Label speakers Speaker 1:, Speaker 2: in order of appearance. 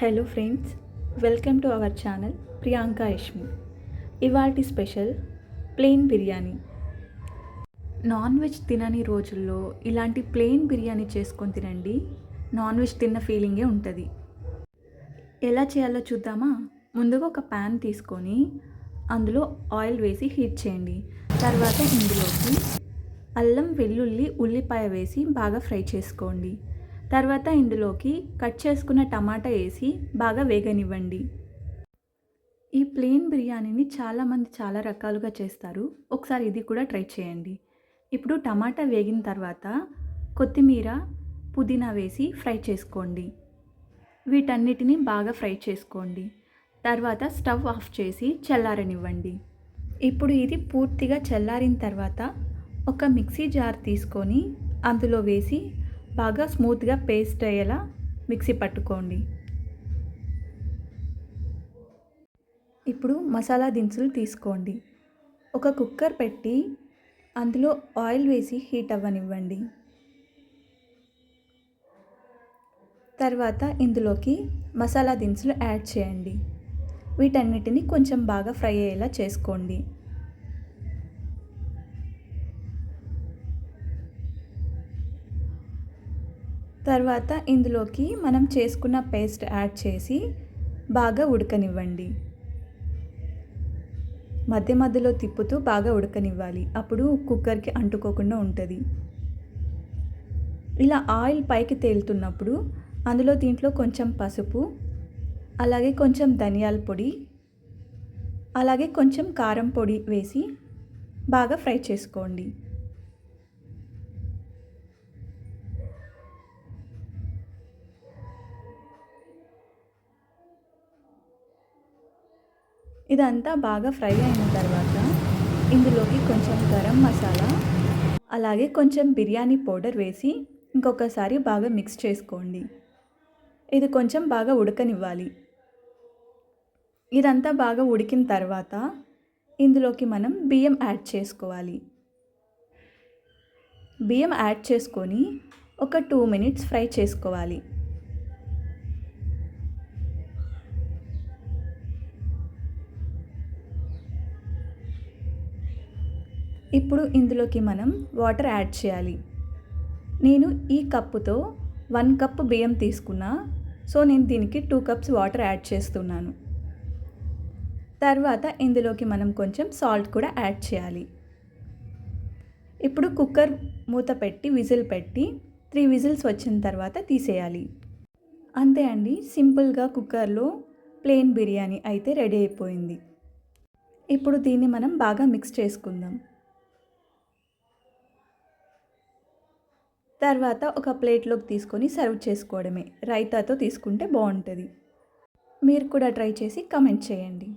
Speaker 1: Hello friends welcome to our channel Priyanka Yashmi ఇవాటి special plain biryani. Non veg తినని రోజుల్లో ఇలాంటి plain biryani చేసుకొని తినండి నాన్ వెజ్ తిన్న ఫీలింగే ఉంటుంది. ఎలా చేయాలో చూద్దామా? ముందుగా ఒక ప్యాన్ తీసుకొని అందులో ఆయిల్ వేసి హీట్ చేయండి. తర్వాత ఇందులోకి అల్లం వెల్లుల్లి ఉల్లిపాయ వేసి బాగా ఫ్రై చేసుకోండి. తర్వాత ఇందులోకి కట్ చేసుకున్న టమాటా వేసి బాగా వేగనివ్వండి. ఈ ప్లెయిన్ బిర్యానీని చాలామంది చాలా రకాలుగా చేస్తారు. ఒకసారి ఇది కూడా ట్రై చేయండి. ఇప్పుడు టమాటా వేగిన తర్వాత కొత్తిమీర పుదీనా వేసి ఫ్రై చేసుకోండి. వీటన్నిటిని బాగా ఫ్రై చేసుకోండి. తర్వాత స్టవ్ ఆఫ్ చేసి చల్లారనివ్వండి. ఇప్పుడు ఇది పూర్తిగా చల్లారిన తర్వాత ఒక మిక్సీ జార్ తీసుకొని అందులో వేసి బాగా స్మూత్గా పేస్ట్ అయ్యేలా మిక్సీ పట్టుకోండి. ఇప్పుడు మసాలా దినుసులు తీసుకోండి. ఒక కుక్కర్ పెట్టి అందులో ఆయిల్ వేసి హీట్ అవ్వనివ్వండి. తర్వాత ఇందులోకి మసాలా దినుసులు యాడ్ చేయండి. వీటన్నిటిని కొంచెం బాగా ఫ్రై అయ్యేలా చేసుకోండి. తర్వాత ఇందులోకి మనం చేసుకున్న పేస్ట్ యాడ్ చేసి బాగా ఉడకనివ్వండి. మధ్య మధ్యలో తిప్పుతూ బాగా ఉడకనివ్వాలి. అప్పుడు కుక్కర్కి అంటుకోకుండా ఉంటుంది. ఇలా ఆయిల్ పైకి తేలుతున్నప్పుడు అందులో దీంట్లో కొంచెం పసుపు అలాగే కొంచెం ధనియాల పొడి అలాగే కొంచెం కారం పొడి వేసి బాగా ఫ్రై చేసుకోండి. ఇదంతా బాగా ఫ్రై అయిన తర్వాత ఇందులోకి కొంచెం గరం మసాలా అలాగే కొంచెం బిర్యానీ పౌడర్ వేసి ఇంకొకసారి బాగా మిక్స్ చేసుకోండి. ఇది కొంచెం బాగా ఉడకనివ్వాలి. ఇదంతా బాగా ఉడికిన తర్వాత ఇందులోకి మనం బియ్యం యాడ్ చేసుకోవాలి. బియ్యం యాడ్ చేసుకొని ఒక టూ మినిట్స్ ఫ్రై చేసుకోవాలి. ఇప్పుడు ఇందులోకి మనం వాటర్ యాడ్ చేయాలి. నేను ఈ కప్పుతో వన్ కప్ బియ్యం తీసుకున్నా సో నేను దీనికి టూ కప్స్ వాటర్ యాడ్ చేస్తున్నాను. తర్వాత ఇందులోకి మనం కొంచెం సాల్ట్ కూడా యాడ్ చేయాలి. ఇప్పుడు కుక్కర్ మూత పెట్టి విజిల్ పెట్టి త్రీ విజిల్స్ వచ్చిన తర్వాత తీసేయాలి. అంతే అండి సింపుల్గా కుక్కర్లో ప్లెయిన్ బిర్యానీ అయితే రెడీ అయిపోయింది. ఇప్పుడు దీన్ని మనం బాగా మిక్స్ చేసుకుందాం. తర్వాత ఒక ప్లేట్లోకి తీసుకొని సర్వ్ చేసుకోవడమే. రైతాతో తీసుకుంటే బాగుంటుంది. మీరు కూడా ట్రై చేసి కమెంట్ చేయండి.